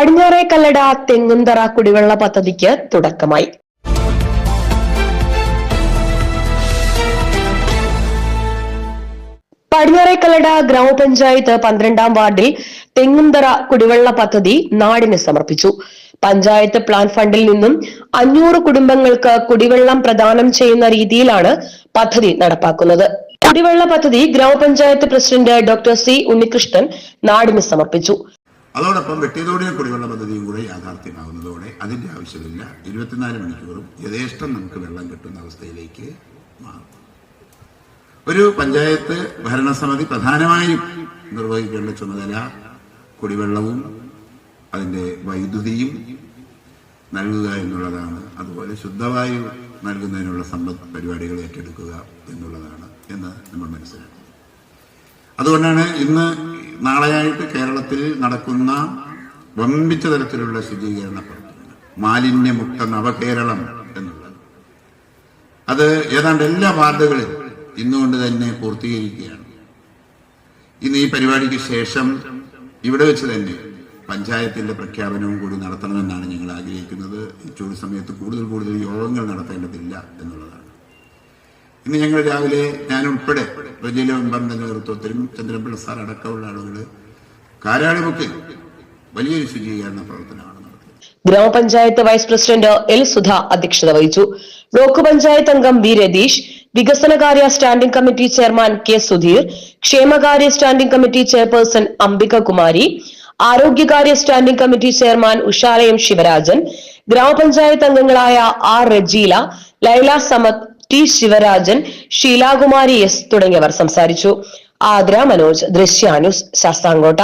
പടിഞ്ഞാറേ കല്ലട തെങ്ങുംതറ കുടിവെള്ള പദ്ധതിക്ക് തുടക്കമായി. പടിഞ്ഞാറേക്കല്ലട ഗ്രാമപഞ്ചായത്ത് പന്ത്രണ്ടാം വാർഡിൽ തെങ്ങുംതറ കുടിവെള്ള പദ്ധതി നാടിന് സമർപ്പിച്ചു. പഞ്ചായത്ത് പ്ലാൻ ഫണ്ടിൽ നിന്നും അഞ്ഞൂറ് കുടുംബങ്ങൾക്ക് കുടിവെള്ളം പ്രദാനം ചെയ്യുന്ന രീതിയിലാണ് പദ്ധതി നടപ്പാക്കുന്നത്. കുടിവെള്ള പദ്ധതി ഗ്രാമപഞ്ചായത്ത് പ്രസിഡന്റ് ഡോക്ടർ സി ഉണ്ണികൃഷ്ണൻ നാടിന് സമർപ്പിച്ചു. അതോടൊപ്പം വെട്ടിയതോടെയും കുടിവെള്ള പദ്ധതിയും കൂടെ യാഥാർത്ഥ്യമാകുന്നതോടെ അതിന്റെ ആവശ്യമില്ല. ഇരുപത്തിനാല് മണിക്കൂറും യഥേഷ്ടം നമുക്ക് വെള്ളം കിട്ടുന്ന അവസ്ഥയിലേക്ക് മാറും. ഒരു പഞ്ചായത്ത് ഭരണസമിതി പ്രധാനമായും നിർവഹിക്കേണ്ട ചുമതല കുടിവെള്ളവും അതിന്റെ വൈദ്യുതിയും നൽകുക എന്നുള്ളതാണ്. അതുപോലെ ശുദ്ധവായു നൽകുന്നതിനുള്ള സമ്പദ് പരിപാടികൾ ഏറ്റെടുക്കുക എന്നുള്ളതാണ് എന്ന് നമ്മൾ മനസ്സിലാക്കുന്നത് അതുകൊണ്ടാണ് ഇന്ന് നാളെയായിട്ട് കേരളത്തിൽ നടക്കുന്ന വമ്പിച്ച തരത്തിലുള്ള ശുചീകരണ പ്രവർത്തനങ്ങൾ. മാലിന്യമുക്ത നവകേരളം എന്നുള്ളത്. അത് ഏതാണ്ട് എല്ലാ വാർഡുകളിലും ഇന്നുകൊണ്ട് തന്നെ പൂർത്തീകരിക്കുകയാണ്. ഇന്ന് ഈ പരിപാടിക്ക് ശേഷം ഇവിടെ വെച്ച് തന്നെ പഞ്ചായത്തിന്റെ പ്രഖ്യാപനവും കൂടി നടത്തണമെന്നാണ് ഞങ്ങൾ ആഗ്രഹിക്കുന്നത്. ഈ ചൂട് സമയത്ത് കൂടുതൽ കൂടുതൽ യോഗങ്ങൾ നടത്തേണ്ടതില്ല എന്നുള്ളതാണ്. ഇന്ന് ഞങ്ങൾ രാവിലെ ഞാൻ റജീല മെമ്പറിന്റെ നേതൃത്വത്തിലും ചന്ദ്രപിള്ള സാർ അടക്കമുള്ള ആളുകൾ കാരാളിമുക്കിൽ വലിയൊരു ശുചീകരണ പ്രവർത്തനമാണ് ഗ്രാമപഞ്ചായത്ത് വൈസ് പ്രസിഡന്റ് എൽ സുധ അധ്യക്ഷത വഹിച്ചു. ബ്ലോക്ക് പഞ്ചായത്ത് അംഗം വി രതീഷ് വികസനകാര്യ standing committee chairman K Sudheer ക്ഷേമകാര്യ standing committee chairperson Ambika Kumari ആരോഗ്യകാര്യ standing committee chairman Ushalayam Sivarajan ഗ്രാമപഞ്ചായത്ത് അംഗങ്ങളായ R Rejila Laila Samad T Sivarajan Sheelakumari S തുടങ്ങിയവർ സംസാരിച്ചു. ആദ്ര മനോജ് ദൃശ്യാനുസ് ശാസ്താംകോട്ട.